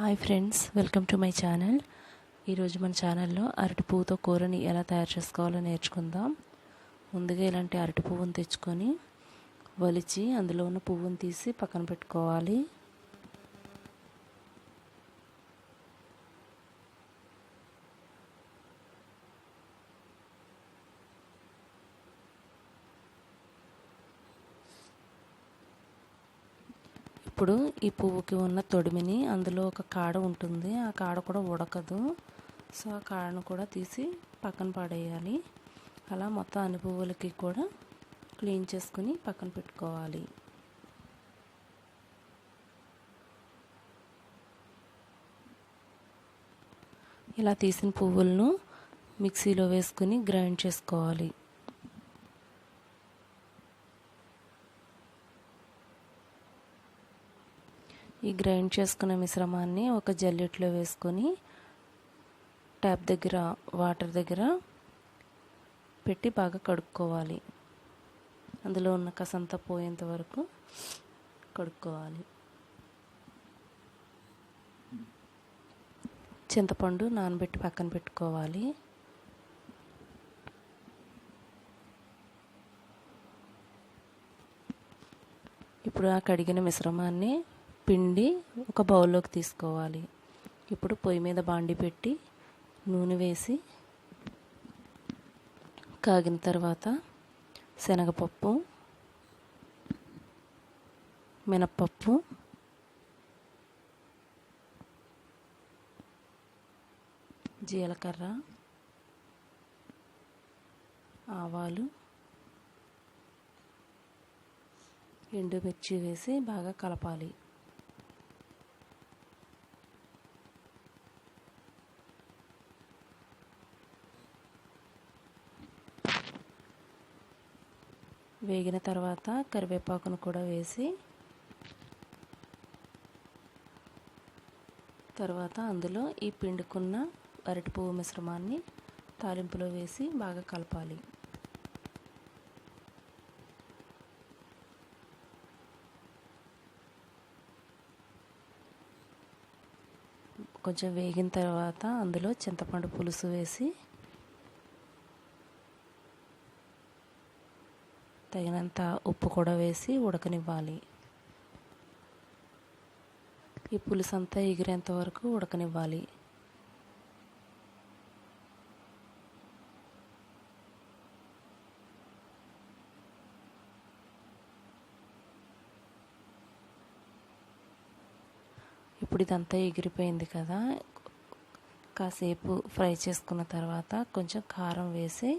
Hi friends welcome to my channel ఈరోజు మన ఛానల్లో అరటి పువ్వుతో కూరని ఎలా తయారు చేసుకోవాలో నేర్చుకుందాం. ముందుగా ఇలాంటి అరటి పువ్వును తెచ్చుకొని వలిచి అందులో ఉన్న పువ్వుని తీసి పక్కన పెట్టుకోవాలి. ఇప్పుడు ఈ పువ్వుకి ఉన్న తొడిమిని అందులో ఒక కాడ ఉంటుంది. ఆ కాడ కూడా ఉడకదు. సో ఆ కాడను కూడా తీసి పక్కన పడేయాలి. అలా మొత్తం అన్ని పువ్వులకి కూడా క్లీన్ చేసుకుని పక్కన పెట్టుకోవాలి. ఇలా తీసిన పువ్వులను మిక్సీలో వేసుకుని గ్రైండ్ చేసుకోవాలి. ఈ గ్రైండ్ చేసుకున్న మిశ్రమాన్ని ఒక జల్లెట్లో వేసుకొని ట్యాప్ దగ్గర వాటర్ దగ్గర పెట్టి బాగా కడుక్కోవాలి. అందులో ఉన్న కసంతా పోయేంత వరకు కడుక్కోవాలి. చింతపండు నానబెట్టి పక్కన పెట్టుకోవాలి. ఇప్పుడు ఆ కడిగిన మిశ్రమాన్ని పిండి ఒక బౌల్లోకి తీసుకోవాలి. ఇప్పుడు పొయ్యి మీద బాండి పెట్టి నూనె వేసి కాగిన తర్వాత శనగపప్పు మినప్పప్పు జీలకర్ర ఆవాలు ఎండుమిర్చి వేసి బాగా కలపాలి. వేగిన తర్వాత కరివేపాకును కూడా వేసి తర్వాత అందులో ఈ పిండుకున్న అరటి పువ్వు మిశ్రమాన్ని తాలింపులో వేసి బాగా కలపాలి. కొంచెం వేగిన తర్వాత అందులో చింతపండు పులుసు వేసి తగినంత ఉప్పు కూడా వేసి ఉడకనివ్వాలి. ఈ పులుసు అంతా ఎగిరేంత వరకు ఉడకనివ్వాలి. ఇప్పుడు ఇదంతా ఎగిరిపోయింది కదా కాసేపు ఫ్రై చేసుకున్న తర్వాత కొంచెం కారం వేసి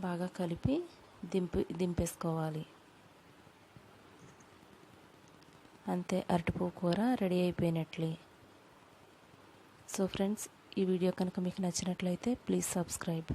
బాగా కలిపి దింపి దింపేసుకోవాలి. అంతే అరటిపువ్వు కూర రెడీ అయిపోయినట్లే. సో ఫ్రెండ్స్ ఈ వీడియో కనుక మీకు నచ్చినట్లయితే ప్లీజ్ సబ్స్క్రైబ్.